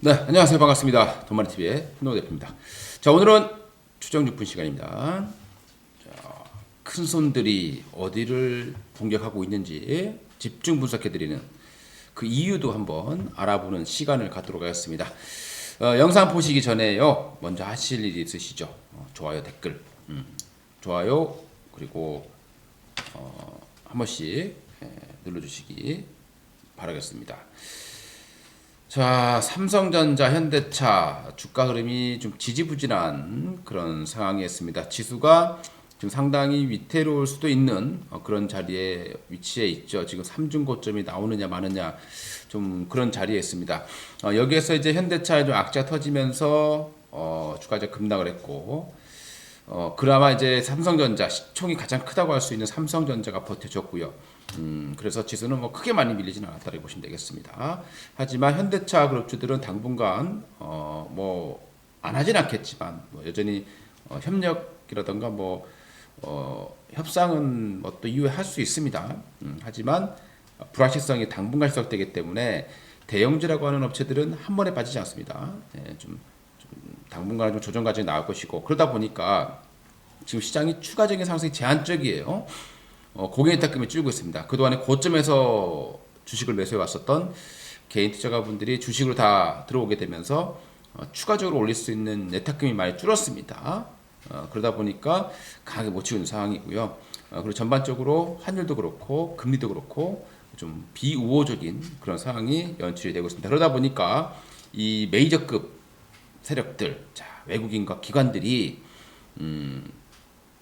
네, 안녕하세요. 반갑습니다. 돈마리TV의 신동 대표입니다. 자, 오늘은 추정 6분 시간입니다. 자, 큰 손들이 어디를 공격하고 있는지 집중 분석해 드리는 그 이유도 한번 알아보는 시간을 갖도록 하겠습니다. 어, 영상 보시기 전에요. 먼저 하실 일이 있으시죠? 어, 좋아요, 댓글, 음, 좋아요, 그리고 어, 한 번씩 예, 눌러주시기 바라겠습니다. 자, 삼성전자, 현대차 주가 흐름이 좀 지지부진한 그런 상황이었습니다. 지수가 지금 상당히 위태로울 수도 있는 어, 그런 자리에 위치해 있죠. 지금 삼중 고점이 나오느냐 마느냐 좀 그런 자리에 있습니다. 어, 여기에서 이제 현대차에 좀 악재가 터지면서 어, 주가가 급락을 했고 어, 그나마 이제 삼성전자 시총이 가장 크다고 할 수 있는 삼성전자가 버텨줬고요. 음, 그래서 지수는 뭐 크게 많이 밀리지는 않았다고 보시면 되겠습니다. 하지만 현대차 그룹주들은 당분간 어, 뭐안 하진 않겠지만 뭐 여전히 어, 협력이라던가 뭐 어, 협상은 뭐 또 이후에 할 수 있습니다. 음, 하지만 불확실성이 당분간 지속되기 때문에 대형주라고 하는 업체들은 한 번에 빠지지 않습니다. 예, 좀, 좀 당분간 좀 조정 과정이 나올 것이고 그러다 보니까 지금 시장이 추가적인 상승이 제한적이에요. 어, 고객 예탁금이 줄고 있습니다. 그동안에 고점에서 주식을 매수해 왔었던 개인 투자가분들이 주식으로 다 들어오게 되면서 어, 추가적으로 올릴 수 있는 예탁금이 많이 줄었습니다. 어, 그러다 보니까 강하게 못 치고 있는 상황이고요. 어, 그리고 전반적으로 환율도 그렇고 금리도 그렇고 좀 비우호적인 그런 상황이 연출이 되고 있습니다. 그러다 보니까 이 메이저급 세력들, 자, 외국인과 기관들이 음,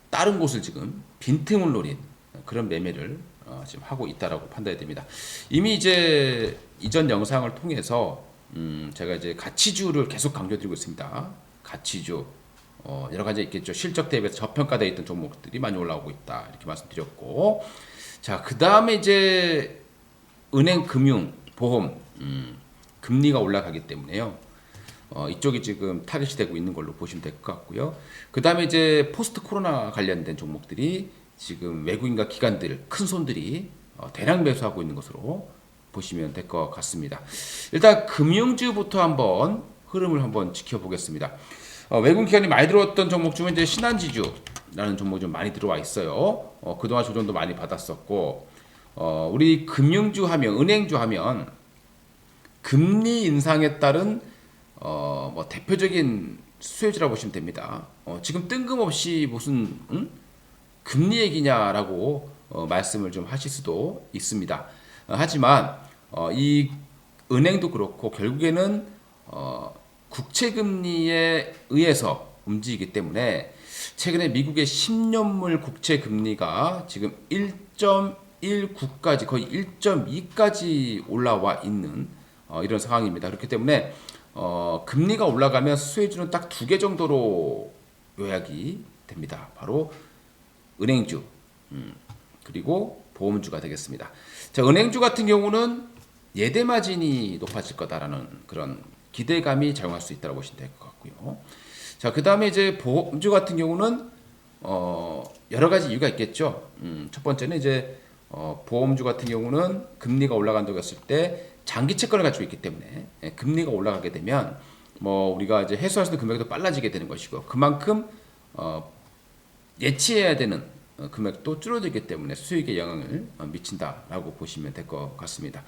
다른 곳을 지금 빈틈을 노린 그런 매매를 어, 지금 하고 있다라고 판단이 됩니다. 이미 이제 이전 영상을 통해서 음, 제가 이제 가치주를 계속 강조드리고 있습니다. 가치주 어, 여러 가지 있겠죠. 실적 대비해서 저평가되어 있던 종목들이 많이 올라오고 있다 이렇게 말씀드렸고, 자 그 다음에 이제 은행, 금융, 보험, 음, 금리가 올라가기 때문에요. 어, 이쪽이 지금 타겟이 되고 있는 걸로 보시면 될 것 같고요. 그 다음에 이제 포스트 코로나 관련된 종목들이 지금 외국인과 기관들, 큰 손들이 어, 대량 매수하고 있는 것으로 보시면 될 것 같습니다. 일단 금융주부터 한번 흐름을 한번 지켜보겠습니다. 어, 외국인 기관이 많이 들어왔던 종목 중에 이제 신한지주라는 종목이 좀 많이 들어와 있어요. 어, 그동안 조정도 많이 받았었고, 어, 우리 금융주 하면, 은행주 하면, 금리 인상에 따른, 어, 뭐 대표적인 수혜주라고 보시면 됩니다. 어, 지금 뜬금없이 무슨, 응? 금리 얘기냐라고 어, 말씀을 좀 하실 수도 있습니다. 어, 하지만 어, 이 은행도 그렇고 결국에는 어, 국채 금리에 의해서 움직이기 때문에 최근에 미국의 10년물 국채 금리가 지금 1.19까지 거의 1.2까지 올라와 있는 어, 이런 상황입니다. 그렇기 때문에 어, 금리가 올라가면 수혜주는 딱 두 개 정도로 요약이 됩니다. 바로 은행주 음, 그리고 보험주가 되겠습니다. 자, 은행주 같은 경우는 예대 마진이 높아질 거다라는 그런 기대감이 작용할 수 있다고 보시면 될 것 같고요. 자, 그 다음에 이제 보험주 같은 경우는 어, 여러 가지 이유가 있겠죠. 음, 첫 번째는 이제 어, 보험주 같은 경우는 금리가 올라간다고 했을 때 장기 채권을 가지고 있기 때문에 예, 금리가 올라가게 되면 뭐 우리가 이제 해소할 수 있는 금액이 더 빨라지게 되는 것이고 그만큼 어, 예치해야 되는 어, 금액도 줄어들기 때문에 수익에 영향을 어, 미친다라고 보시면 될 것 같습니다.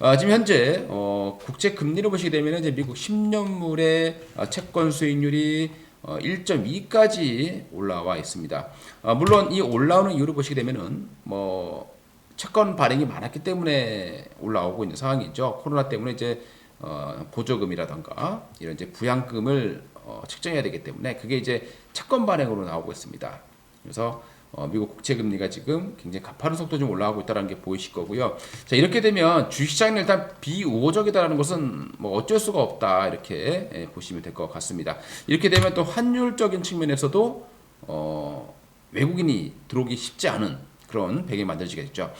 어, 지금 현재 어, 국채 금리를 보시게 되면 이제 미국 10년물의 어, 채권 수익률이 어, 1.2까지 올라와 있습니다. 어, 물론 이 올라오는 이유를 보시게 되면은 뭐 채권 발행이 많았기 때문에 올라오고 있는 상황이죠. 코로나 때문에 이제 어, 보조금이라던가 이런 이제 부양금을 어, 책정해야 되기 때문에 그게 이제 채권 발행으로 나오고 있습니다. 그래서 어, 미국 국채 금리가 지금 굉장히 가파른 속도 좀 올라가고 있다는 게 보이실 거고요. 자 이렇게 되면 주식시장이 일단 비우호적이다라는 것은 뭐 어쩔 수가 없다 이렇게 예, 보시면 될 것 같습니다. 이렇게 되면 또 환율적인 측면에서도 어, 외국인이 들어오기 쉽지 않은 그런 배경이 만들어지겠죠.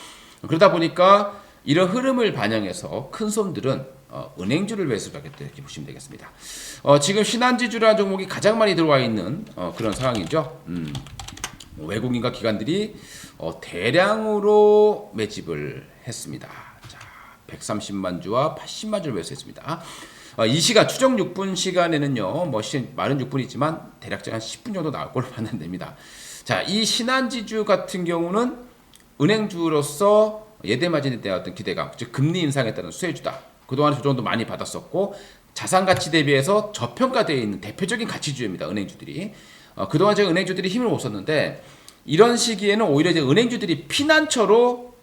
그러다 보니까 이런 흐름을 반영해서 큰 손들은 어, 은행주를 매수하겠다 이렇게 보시면 되겠습니다. 어, 지금 신한지주라는 종목이 가장 많이 들어와 있는 어, 그런 상황이죠. 음, 뭐 외국인과 기관들이 어, 대량으로 매집을 했습니다. 자, 130만 주와 80만 주를 매수했습니다. 어, 이 시간 추정 6분 시간에는요, 뭐 시, 말은 6분이지만 대략적 한 10분 정도 나올 걸로 판단 됩니다. 자, 이 신한지주 같은 경우는 은행주로서 예대 마진에 대한 어떤 기대감, 즉 금리 인상에 따른 수혜주다. 그동안 조정도 많이 받았었고 자산 가치 대비해서 저평가되어 있는 대표적인 가치주입니다. 은행주들이. 어, 그동안 제가 은행주들이 힘을 못 썼는데 이런 시기에는 오히려 이제 은행주들이 피난처로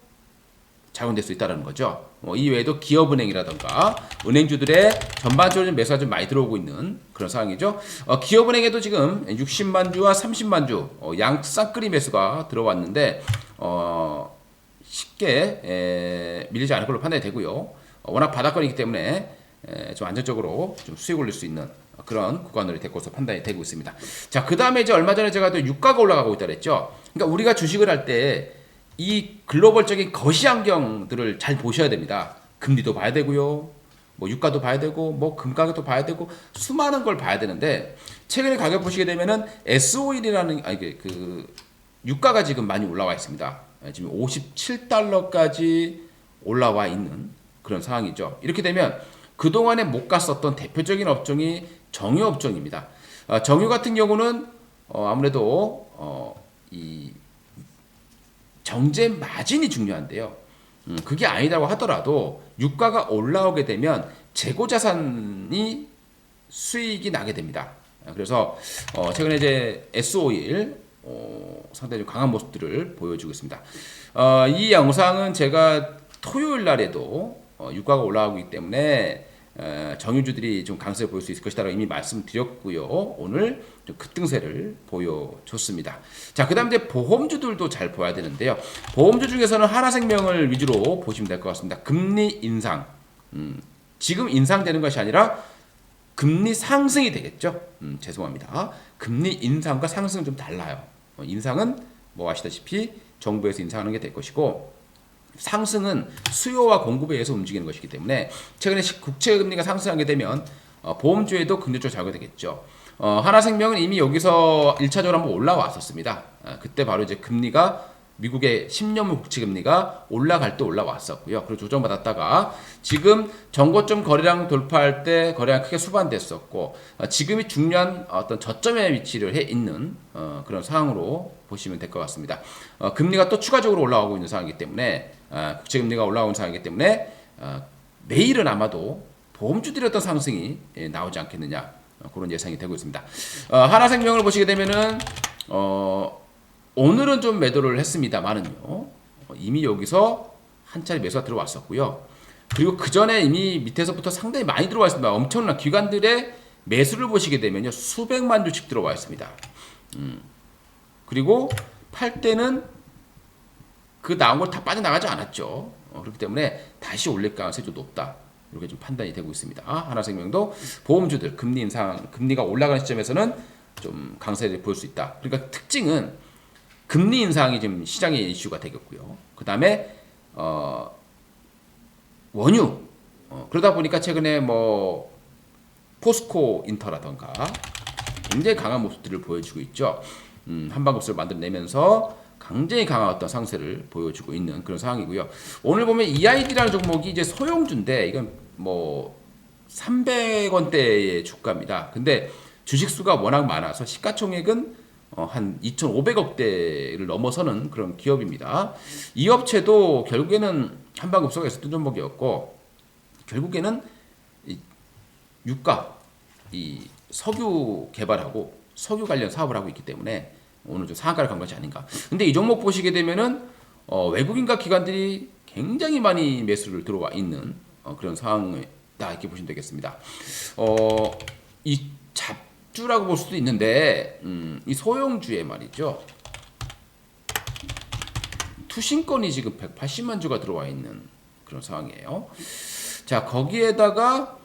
작용될 수 있다는 거죠. 어, 이 외에도 기업은행이라던가 은행주들의 전반적으로 좀 매수가 좀 많이 들어오고 있는 그런 상황이죠. 어, 기업은행에도 지금 60만 주와 30만 주 어, 양쌍끌이 매수가 들어왔는데 어, 쉽게 에, 밀리지 않을 걸로 판단이 되고요. 어, 워낙 바닥권이기 때문에 에, 좀 안정적으로 좀 수익 올릴 수 있는 그런 구간으로 데리고서 판단이 되고 있습니다. 자, 그 다음에 이제 얼마 전에 제가 또 유가가 올라가고 있다 그랬죠. 그러니까 우리가 주식을 할 때 이 글로벌적인 거시 환경들을 잘 보셔야 됩니다. 금리도 봐야 되고요. 뭐 유가도 봐야 되고 뭐 금가격도 봐야 되고 수많은 걸 봐야 되는데 최근에 가격 보시게 되면은 S5일이라는 아니 그, 그 유가가 지금 많이 올라와 있습니다. 예, 지금 57달러까지 올라와 있는 그런 상황이죠. 이렇게 되면 그동안에 못 갔었던 대표적인 업종이 정유 업종입니다. 어, 정유 같은 경우는 어, 아무래도 어, 이 정제 마진이 중요한데요. 음, 그게 아니라고 하더라도 유가가 올라오게 되면 재고 자산이 수익이 나게 됩니다. 아, 그래서 어, 최근에 이제 S51 어, 상당히 좀 강한 모습들을 보여주고 있습니다. 어, 이 영상은 제가 토요일 날에도 어, 유가가 올라가고 있기 때문에 어, 정유주들이 좀 강세를 보일 수 있을 것이다라고 이미 말씀드렸고요. 오늘 좀 급등세를 보여줬습니다. 자, 그 다음 이제 보험주들도 잘 봐야 되는데요. 보험주 중에서는 하나생명을 위주로 보시면 될 것 같습니다. 금리 인상. 음, 지금 인상되는 것이 아니라 금리 상승이 되겠죠. 음, 죄송합니다. 금리 인상과 상승은 좀 달라요. 어, 인상은 뭐 아시다시피 정부에서 인상하는 게 될 것이고 상승은 수요와 공급에 의해서 움직이는 것이기 때문에 최근에 시- 국채 금리가 상승하게 되면 어, 보험주에도 긍정적으로 작용되겠죠. 어, 하나생명은 이미 여기서 1차적으로 한번 올라왔었습니다. 아, 그때 바로 이제 금리가 미국의 10년물 국채 금리가 올라갈 때 올라왔었고요. 그리고 조정받았다가 지금 정고점 거래량 돌파할 때 거래량 크게 수반됐었고 어, 지금이 중요한 어떤 저점에 위치를 해 있는 어, 그런 상황으로 보시면 될 것 같습니다. 어, 금리가 또 추가적으로 올라가고 있는 상황이기 때문에 아, 국채 금리가 올라오는 상황이기 때문에 어, 내일은 아마도 보험주들의 어떤 상승이 예, 나오지 않겠느냐 어, 그런 예상이 되고 있습니다. 어, 하나생명을 보시게 되면은 어, 오늘은 좀 매도를 했습니다만은요 어, 이미 여기서 한 차례 매수가 들어왔었고요. 그리고 그 전에 이미 밑에서부터 상당히 많이 들어와 있습니다. 엄청난 기관들의 매수를 보시게 되면요 수백만 주씩 들어와 있습니다. 음, 그리고 팔 때는 그 나온 걸 다 빠져나가지 않았죠. 어, 그렇기 때문에 다시 올릴 가능성이 좀 높다. 이렇게 좀 판단이 되고 있습니다. 아, 하나생명도 보험주들 금리 인상, 금리가 올라가는 시점에서는 좀 강세를 보일 수 있다. 그러니까 특징은 금리 인상이 지금 시장의 이슈가 되겠고요. 그 다음에 어, 원유 어, 그러다 보니까 최근에 뭐 포스코 인터라던가 굉장히 강한 모습들을 보여주고 있죠. 음, 한방급수를 만들어내면서 굉장히 강한 상세를 보여주고 있는 그런 상황이고요. 오늘 보면 EID라는 종목이 이제 소형주인데 이건 뭐 300원대의 주가입니다. 근데 주식 수가 워낙 많아서 시가총액은 어, 한 2,500억대를 넘어서는 그런 기업입니다. 이 업체도 결국에는 한방급수가 있었던 종목이었고 결국에는 이 유가, 이 석유 개발하고 석유 관련 사업을 하고 있기 때문에 오늘 좀 상한가를 간 것이 아닌가. 근데 이 종목 보시게 되면은 어, 외국인과 기관들이 굉장히 많이 매수를 들어와 있는 어, 그런 상황이다 이렇게 보시면 되겠습니다. 어, 이 잡주라고 볼 수도 있는데 음, 이 소형주에 말이죠. 투신권이 지금 180만 주가 들어와 있는 그런 상황이에요. 자 거기에다가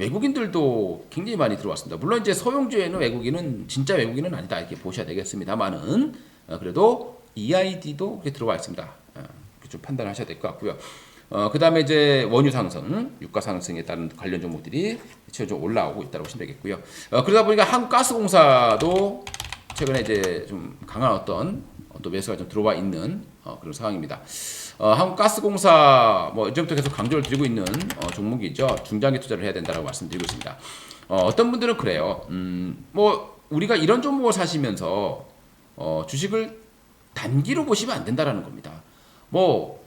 외국인들도 굉장히 많이 들어왔습니다. 물론 이제 소형주에는 외국인은 진짜 외국인은 아니다 이렇게 보셔야 되겠습니다만은 어, 그래도 EID도 그렇게 들어와 있습니다. 어, 좀 판단하셔야 될 것 같고요. 어, 그 다음에 이제 원유 상승, 유가 상승에 따른 관련 종목들이 최근 올라오고 있다고 보시면 되겠고요. 어, 그러다 보니까 한국가스공사도 최근에 이제 좀 강한 어떤 또 매수가 좀 들어와 있는 어, 그런 상황입니다. 어, 한국가스공사 뭐 이전부터 계속 강조를 드리고 있는 어, 종목이죠. 중장기 투자를 해야 된다고 말씀드리고 있습니다. 어, 떤 분들은 그래요. 음, 뭐 우리가 이런 종목을 사시면서 어, 주식을 단기로 보시면 안 된다라는 겁니다. 뭐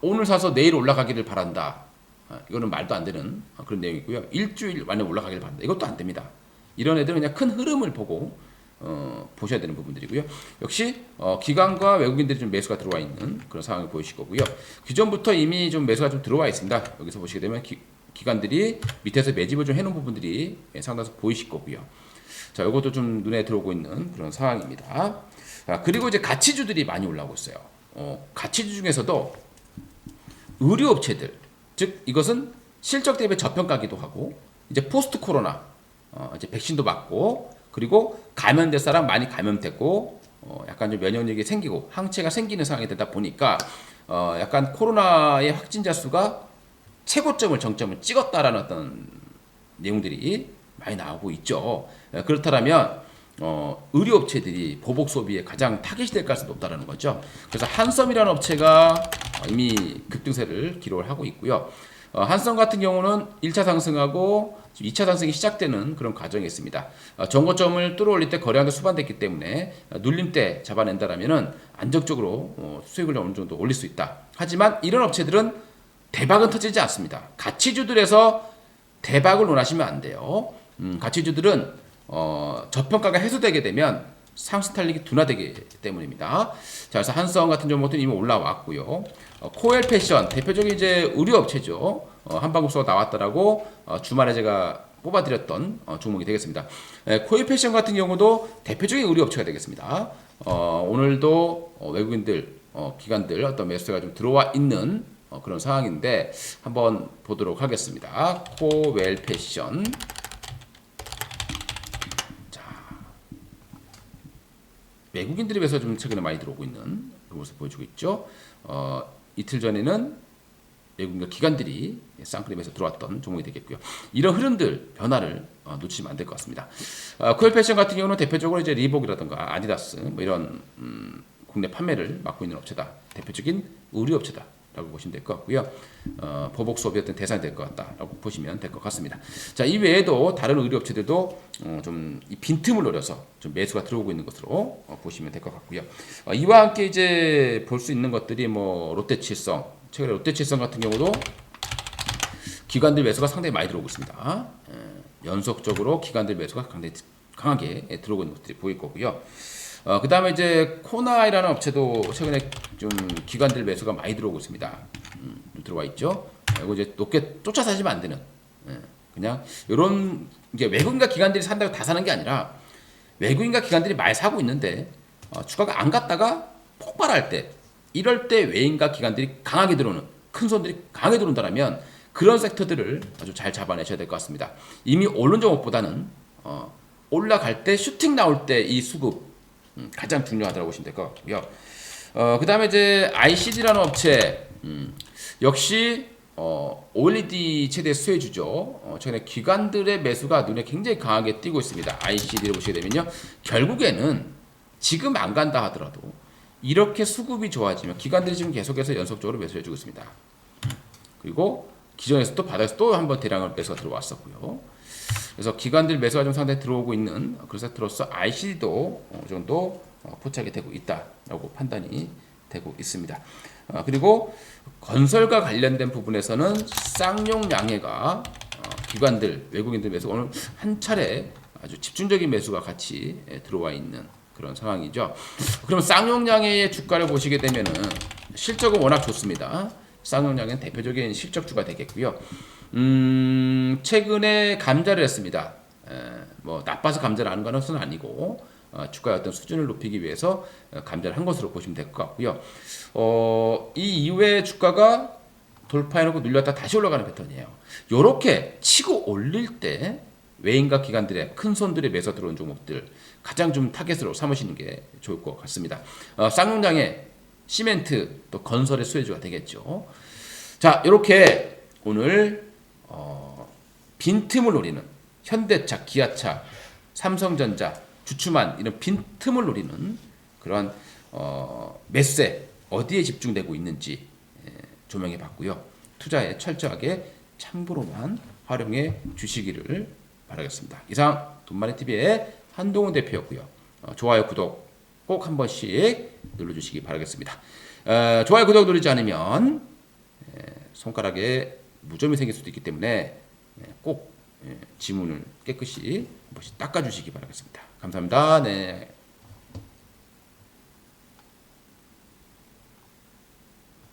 오늘 사서 내일 올라가기를 바란다. 아, 이거는 말도 안 되는 어, 그런 내용이고요. 일주일 만에 올라가기를 바란다. 이것도 안 됩니다. 이런 애들은 그냥 큰 흐름을 보고 어, 보셔야 되는 부분들이고요. 역시 어, 기관과 외국인들이 좀 매수가 들어와 있는 그런 상황을 보이실 거고요. 기존부터 이미 좀 매수가 좀 들어와 있습니다. 여기서 보시게 되면 기, 기관들이 밑에서 매집을 좀 해놓은 부분들이 예, 상당수 보이실 거고요. 자, 이것도 좀 눈에 들어오고 있는 그런 상황입니다. 아, 그리고 이제 가치주들이 많이 올라오고 있어요. 어, 가치주 중에서도 의료업체들, 즉 이것은 실적 대비 저평가기도 하고 이제 포스트 코로나, 어, 이제 백신도 맞고 그리고 감염될 사람 많이 감염됐고 어, 약간 좀 면역력이 생기고 항체가 생기는 상황이 되다 보니까 어, 약간 코로나의 확진자 수가 최고점을 정점을 찍었다라는 어떤 내용들이 많이 나오고 있죠. 예, 그렇다면 어, 의료업체들이 보복 소비에 가장 타겟이 될 가능성이 높다는 거죠. 그래서 한섬이라는 업체가 이미 급등세를 기록을 하고 있고요. 어, 한섬 같은 경우는 1차 상승하고 2차 상승이 시작되는 그런 과정이 있습니다. 어, 정고점을 뚫어올릴 때 거래량도 수반됐기 때문에 어, 눌림 때 잡아낸다라면은 안정적으로 어, 수익을 어느 정도 올릴 수 있다. 하지만 이런 업체들은 대박은 터지지 않습니다. 가치주들에서 대박을 원하시면 안 돼요. 음, 가치주들은 어, 저평가가 해소되게 되면 상승 탄력이 둔화되기 때문입니다. 자, 그래서 한성 같은 종목도 이미 올라왔고요. 어, 코엘 패션 대표적인 이제 의류 업체죠. 어, 한방국수가 나왔다라고 어, 주말에 제가 뽑아드렸던 어, 종목이 되겠습니다. 에, 코엘 패션 같은 경우도 대표적인 의류 업체가 되겠습니다. 어, 오늘도 어, 외국인들 어, 기관들 어떤 매수가 좀 들어와 있는 어, 그런 상황인데 한번 보도록 하겠습니다. 코웰 패션 외국인들에 비해서 좀 최근에 많이 들어오고 있는 모습 보여주고 있죠. 어, 이틀 전에는 외국인 기관들이 쌍크림에서 들어왔던 종목이 되겠고요. 이런 흐름들 변화를 어, 놓치면 안 될 것 같습니다. 어, 패션 같은 경우는 대표적으로 이제 리복이라든가 아디다스 뭐 이런 음, 국내 판매를 맡고 있는 업체다. 대표적인 의류 업체다. 라고 보시면 될 것 같고요. 어, 보복 수업이 어떤 대상이 될 것 같다라고 보시면 될 것 같습니다. 자, 이 외에도 다른 의류 업체들도 어, 좀이 빈틈을 노려서 좀 매수가 들어오고 있는 것으로 어, 보시면 될 것 같고요. 어, 이와 함께 이제 볼 수 있는 것들이 뭐 롯데칠성, 최근에 롯데칠성 같은 경우도 기관들 매수가 상당히 많이 들어오고 있습니다. 예, 연속적으로 기관들 매수가 강하게, 강하게 들어오고 있는 것들이 보일 거고요. 어, 그 다음에 이제 코나이라는 업체도 최근에 좀 기관들 매수가 많이 들어오고 있습니다. 음, 들어와 있죠. 이거 이제 높게 쫓아 사시면 안 되는. 예, 그냥 이런 이제 외국인과 기관들이 산다고 다 사는 게 아니라 외국인과 기관들이 많이 사고 있는데 어, 주가가 안 갔다가 폭발할 때 이럴 때 외인과 기관들이 강하게 들어오는 큰 손들이 강하게 들어온다면 그런 섹터들을 아주 잘 잡아내셔야 될 것 같습니다. 이미 오른 종목보다는 어, 올라갈 때 슈팅 나올 때 이 수급 음, 가장 중요하다고 보시면 될 것 같고요. 어, 그 다음에 이제 ICD라는 업체, 음, 역시 어, OLED 최대 수혜주죠. 어, 최근에 기관들의 매수가 눈에 굉장히 강하게 띄고 있습니다. ICD를 보시게 되면요. 결국에는 지금 안 간다 하더라도 이렇게 수급이 좋아지면 기관들이 지금 계속해서 연속적으로 매수해주고 있습니다. 그리고 기존에서 또 바닥에서 또 한 번 대량을 매수가 들어왔었고요. 그래서 기관들 매수가 좀 상당히 들어오고 있는 그런 섹터로서 IC도 어느 정도 어, 포착이 되고 있다라고 판단이 되고 있습니다. 어, 그리고 건설과 관련된 부분에서는 쌍용 양해가 어, 기관들 외국인들 매수 오늘 한 차례 아주 집중적인 매수가 같이 예, 들어와 있는 그런 상황이죠. 그럼 쌍용 양해의 주가를 보시게 되면은 실적은 워낙 좋습니다. 쌍용 양해는 대표적인 실적주가 되겠고요. 음, 최근에 감자를 했습니다. 에, 뭐 나빠서 감자를 하는 것은 아니고 어, 주가의 어떤 수준을 높이기 위해서 어, 감자를 한 것으로 보시면 될 것 같고요. 어, 이 이후에 주가가 돌파해놓고 눌렸다 다시 올라가는 패턴이에요. 이렇게 치고 올릴 때 외인과 기관들의 큰 손들이 매서 들어온 종목들 가장 좀 타겟으로 삼으시는 게 좋을 것 같습니다. 어, 쌍용장의 시멘트 또 건설의 수혜주가 되겠죠. 자 이렇게 오늘 어, 빈틈을 노리는 현대차, 기아차, 삼성전자, 주춤한 이런 빈틈을 노리는 그런 어, 매수세 어디에 집중되고 있는지 예, 조명해 봤고요. 투자에 철저하게 참고로만 활용해 주시기를 바라겠습니다. 이상 돈마리 TV의 한동훈 대표였고요. 어, 좋아요, 구독 꼭 한 번씩 눌러주시기 바라겠습니다. 어, 좋아요, 구독 누르지 않으면 예, 손가락에 무좀이 생길 수도 있기 때문에 예, 꼭 예, 지문을 깨끗이 한 번씩 닦아주시기 바라겠습니다. 감사합니다. 네.